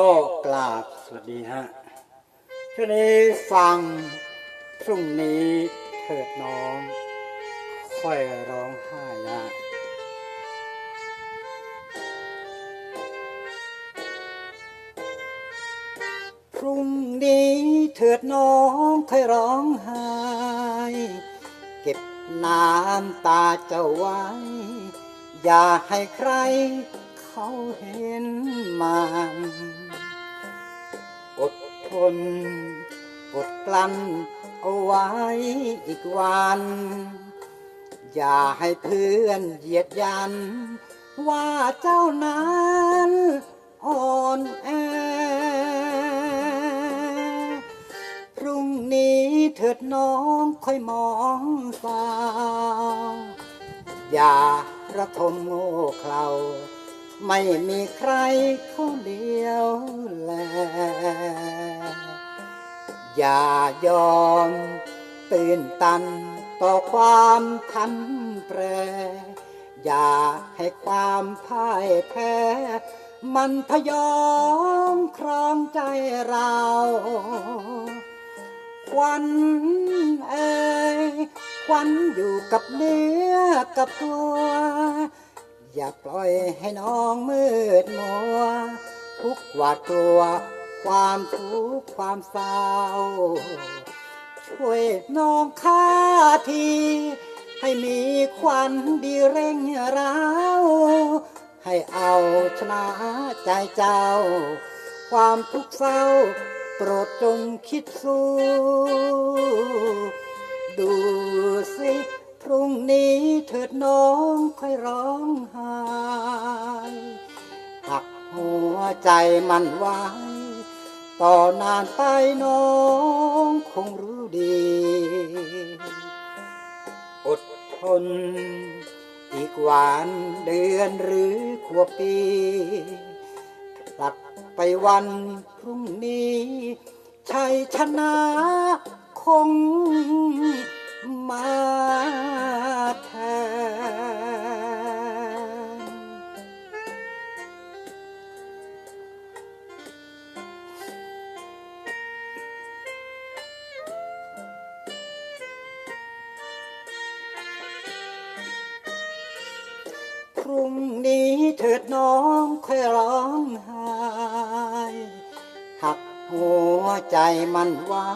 ก็กราบสวัสดีฮะช่วงนี้ฟังพรุ่งนี้เถิดน้อง ค่อยร้องไห้นะพรุ่งนี้เถิดน้องค่อยร้องไห้ เก็บน้ำตาเจ้าไว้ อย่าให้ใครเขาเห็นมัน อดทน อดกลั้นเอาไว้อีกวัน อย่าให้เพื่อนเหยียดยัน ว่าเจ้านั้นอ่อนแอ พรุ่งนี้เถิดน้องค่อยมองสาวอย่าระทมโง่เขลาไม่มีใครเขาเดียวแล อย่ายอมตื่นตันต่อความทันแปร อย่าให้ความพ่ายแพ้ มันพยองครองใจเราควันเอ่ยควันอยู่กับเนื้อกับตัว อย่าปล่อยให้น้องมืดมัว ทุกหวาดกลัว ความทุกข์ความเศร้า ช่วยน้องข้าที ให้มีควันดีเร่งเราให้เอาชนะใจเจ้า ความทุกข์เศร้า โปรดจงคิดสู้ ดูสิพรุ่งนี้เถิดน้องค่อยร้องไห้หักหัวใจมันไว้ ต่อนานไปน้องคงรู้ดี อดทน อีกวันเดือนหรือขวบปีผลัดไปวันพรุ่งนี้ชัยชนะคงมา รุ่งนี้เถิดน้องค่อยร้องไห้หักหัวใจมันไว้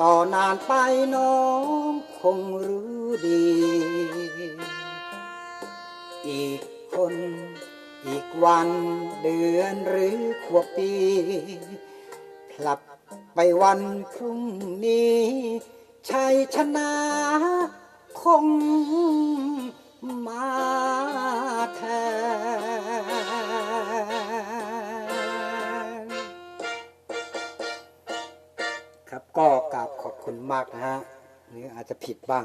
ต่อนานไปน้องคงรู้ดี อีกคน อีกวันเดือนหรือขวบปีผลับไปวันพรุ่งนี้ ชัยชนะคง ก็กราบขอบคุณมากนะฮะหรืออาจจะผิดบ้าง